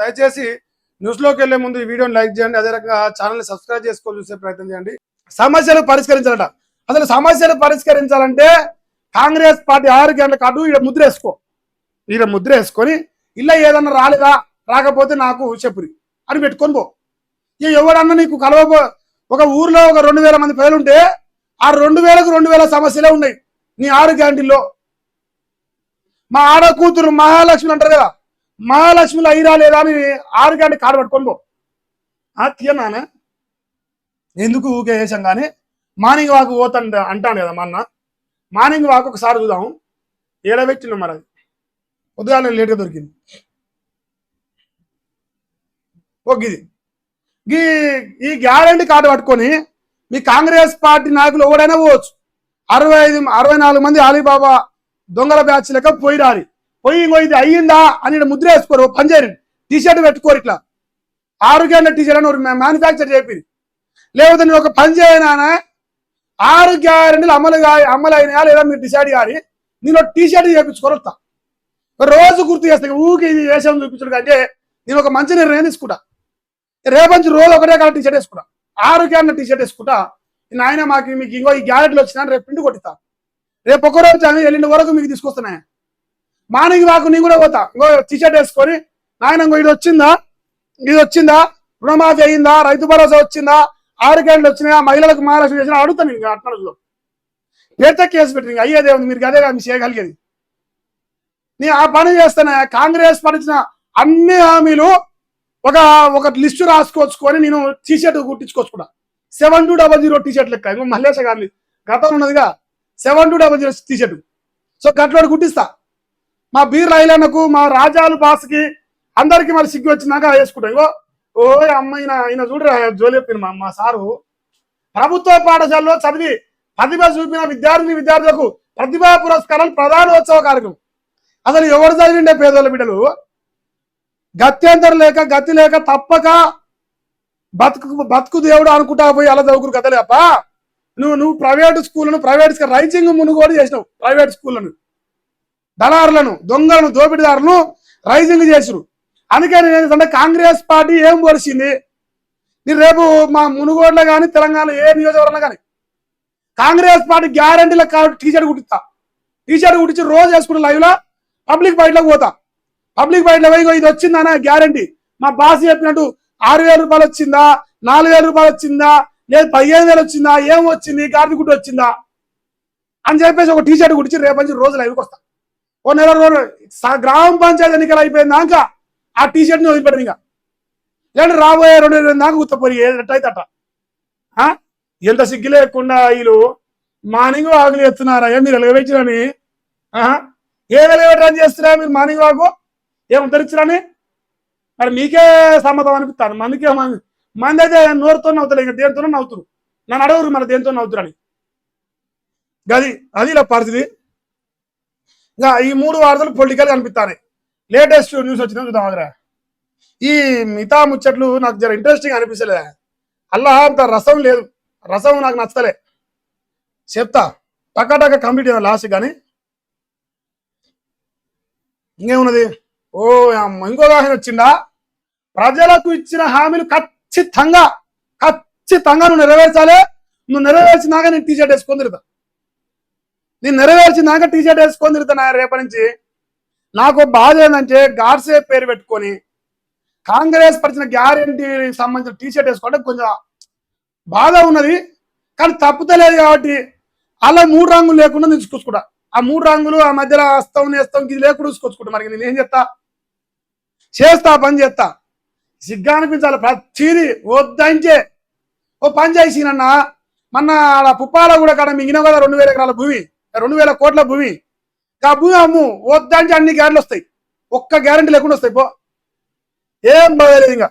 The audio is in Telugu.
దయచేసి న్యూస్లోకి వెళ్ళే ముందు ఈ వీడియోని లైక్ చేయండి. అదే రకంగా ఛానల్ని సబ్స్క్రైబ్ చేసుకో చూసే ప్రయత్నం చేయండి. సమస్యలు పరిష్కరించాలట. అసలు సమస్యలు పరిష్కరించాలంటే కాంగ్రెస్ పార్టీ ఆరు గంటల కాదు ఈడ ముద్ర వేసుకో. ఈడ ముద్ర వేసుకొని ఇలా ఏదన్నా రాలేదా? రాకపోతే నాకు చెప్పురి అని పెట్టుకొని పో. ఇక ఎవడన్నా నీకు కలవబో ఒక ఊర్లో ఒక రెండు వేల మంది ప్రజలు ఉంటే ఆ రెండు వేలకు రెండు వేల సమస్యలే ఉన్నాయి. నీ ఆరు గ్యారంటీల్లో మా ఆడ కూతురు మహాలక్ష్మి అంటారు కదా మహాలక్ష్మిలో అయిరా లేదా అని ఆరు గంటల కాడు పట్టుకొని పో. తీయనానే ఎందుకు ఊకే వేసాం కానీ? మార్నింగ్ వాక్ పోతాను అంటాను కదా మా అన్న. మార్నింగ్ వాక్ ఒకసారి చూద్దాం. ఏడబెట్టిన మరి అది. పొద్దుగాల లేట్గా దొరికింది. ఓకే ఇది ఈ ఈ గ్యారంటీ కార్డు పట్టుకొని మీ కాంగ్రెస్ పార్టీ నాయకులు ఎవడైనా పోవచ్చు. అరవై ఐదు అరవై నాలుగు మంది అలీబాబా దొంగల బ్యాచ్ లెక్క పోయి రారి పోయి ఇంకో ఇది అయ్యిందా అని ముద్ర వేసుకోరు పని టీ షర్ట్ పెట్టుకోరు ఇట్లా. ఆరోగ్యాన్ని టీ షర్ట్ అని మ్యానుఫ్యాక్చర్ చెప్పింది లేకపోతే నేను ఒక పని చేయనా ఆరు గ్యారెంటీలు అమలు అమలు అయినాయా లేదా మీరు డిసైడ్ కానీ నేను టీ షర్ట్ చేయించుకోరు రోజు గుర్తు చేస్తాను ఊరికి ఇది వేసాం చూపించడం కంటే నేను ఒక మంచి నిర్ణయం తీసుకుంటా. రేపంచి రోజు ఒకటే కాల టీ షర్ట్ వేసుకుంటా. ఆరు క్యాన్ టీ షర్ట్ వేసుకుంటా నాయన మాకు మీకు ఇంకో ఈ గ్యారెంటీలు వచ్చినా రేపు పిండి కొట్టిస్తా. రేపు ఒక రోజు ఎల్లుండి వరకు మీకు తీసుకొస్తున్నాయి? మార్నింగ్ వాకు నేను కూడా పోతా. ఇంకో టీ షర్ట్ వేసుకొని నాయన ఇంకో ఇది వచ్చిందా? ఇది వచ్చిందా? రుణమాఫీ అయిందా? రైతు భరోసా వచ్చిందా? ఆరు క్యాన్లు వచ్చినాయా? మహిళలకు మహారాష్ట్ర చేసిన? అడుగుతాను నేను అట్లా పేట కేసు పెట్టి అయ్యేదే ఉంది మీరు అదే కదా మీరు చేయగలిగేది నేను ఆ పని చేస్తాను కాంగ్రెస్ పరిచిన అన్ని హామీలు ఒక ఒక లిస్టు రాసుకొచ్చుకొని నేను టీ కుట్టించుకోవచ్చు కూడా seven two double zero T shirt లెక్క. ఇంకో మల్లేశ గారి గతంలో ఉన్నదిగా seven two double zero T shirt so గట్లోడు కుట్టిస్తా. మా బీర్ ఐలన్నకు మా రాజాలు బాస్కి అందరికి మరి సిగ్గు వచ్చినాక వేసుకుంటాం. ఇగో ఓ అమ్మ ఈయన చూడరా జోలి మా మా సారు. ప్రభుత్వ పాఠశాలలో చదివి ప్రతిభ చూపిన విద్యార్థిని విద్యార్థులకు ప్రతిభా పురస్కారాలు ప్రధానోత్సవ కార్యక్రమం. అసలు ఎవరు చదివిండే పేదోళ్ళ బిడ్డలు? గత్యంతరం లేక గతి లేక తప్పక బతుకు బతుకు దేవుడు అనుకుంటా పోయి అలా చదువుకురు కథలే నువ్వు నువ్వు ప్రైవేట్ స్కూళ్ళను ప్రైవేట్ రైజింగ్ మునుగోడు చేసినావు ప్రైవేట్ స్కూళ్ళను దళారులను దొంగలను దోపిడీదారులను రైజింగ్ చేసిరు అందుకని ఏంటంటే కాంగ్రెస్ పార్టీ ఏం పొడిచింది నేను రేపు మా మునుగోడులో కానీ తెలంగాణలో ఏ నియోజకవర్గంలో కానీ కాంగ్రెస్ పార్టీ గ్యారంటీలో టీషర్ట్ కుట్టిస్తా. టీషర్ట్ కుట్టించి రోజు వేసుకున్న లైవ్లో పబ్లిక్ బయటలోకి పోతా. పబ్లిక్ బయటలో పోయి ఇది వచ్చిందనే గ్యారంటీ? మా బాస్ చెప్పినట్టు ఆరు వేల రూపాయలు వచ్చిందా? నాలుగు వేల రూపాయలు వచ్చిందా? లేదు పదిహేను వేలు వచ్చిందా? ఏం వచ్చింది? గార్ది గుడ్డు వచ్చిందా? అని చెప్పేసి ఒక టీషర్ట్ కుడిచి కుట్టించి రేపు నుంచి రోజు లైవ్కి వస్తా. ఓ నెల రోజు గ్రామ పంచాయతీ ఎన్నికలు అయిపోయిందాక ఆ టీ షర్ట్ని వదిలిపెట్టను ఇంకా. లేదంటే రాబోయే రెండు వేల దాకా గుర్తపోయి ఎట్టయితే అట్ట ఆ? ఎంత సిగ్గు లేకుండా వీళ్ళు మార్నింగ్ వాకులు ఎత్తున్నారా మీరు ఎలగబెట్టిరని? ఏ వెలగబెట్టని చేస్తున్నా మీరు మార్నింగ్ వాకు? ఏం ఉద్ధరించరని? మరి మీకే సమ్మతం అనిపిస్తాను మందికే మంది. మంది అయితే నోరుతో నవ్వుతారు ఇంకా దేనితోనో నవ్వుతురు. నన్ను అడగరు మరి దేనితో నవ్వుతురని. గది అది ఇలా పరిస్థితి. ఇంకా ఈ మూడు వార్తలు పొలిటికల్ కనిపిస్తాయి లేటెస్ట్ న్యూస్ వచ్చినా చూద్దాం ఆగ్రా. ఈ మిగతా ముచ్చట్లు నాకు జర ఇంట్రెస్టింగ్ అనిపిస్తలే. అల్లా అంత రసం లేదు. రసం నాకు నచ్చలే. చెప్తా. టకాటక కంప్లీట్ అయ్యాను లాస్ట్ కానీ ఇంకేమున్నది? ఓ అమ్మ ఇంకొక ఆయన వచ్చిందా? ప్రజలకు ఇచ్చిన హామీలు ఖచ్చితంగా ఖచ్చితంగా నువ్వు నెరవేర్చాలి. నువ్వు నెరవేర్చినాక నేను టీ షర్ట్ వేసుకొని తిరుగుతా. నేను నెరవేర్చినాక టీ షర్ట్ వేసుకొని తిరుగుతా రేపటి నుంచి. నాకు బాధ ఏంటంటే గాడ్సే పేరు పెట్టుకొని కాంగ్రెస్ పరిచిన గ్యారంటీ సంబంధించిన టీ షర్ట్ వేసుకుంటే కొంచెం బాధ ఉన్నది. కానీ తప్పుతలేదు కాబట్టి అలా మూడు రంగులు లేకుండా నేను చూసుకుంటా. ఆ మూడు రంగులు ఆ మధ్యలో అస్తం నేస్తం ఇది లేకుండా చూసుకొచ్చుకుంటా. మరి నేను ఏం చేస్తా? చేస్తా పని చేస్తా. సిగ్గా అనిపించాలి. ప్రతిదీ వద్దంచే ఓ పని చేసినన్నా మొన్న ఆడ పుప్పాల కూడా కాడ మిగిలిన కదా రెండు వేల ఎకరాల భూమి. రెండు వేల కోట్ల భూమి. ఆ భూమి అమ్ము వద్దంటే అన్ని గ్యారెంటీలు వస్తాయి. ఒక్క గ్యారెంటీ లేకుండా వస్తాయి పో. ఏం బాగలేదు ఇంకా.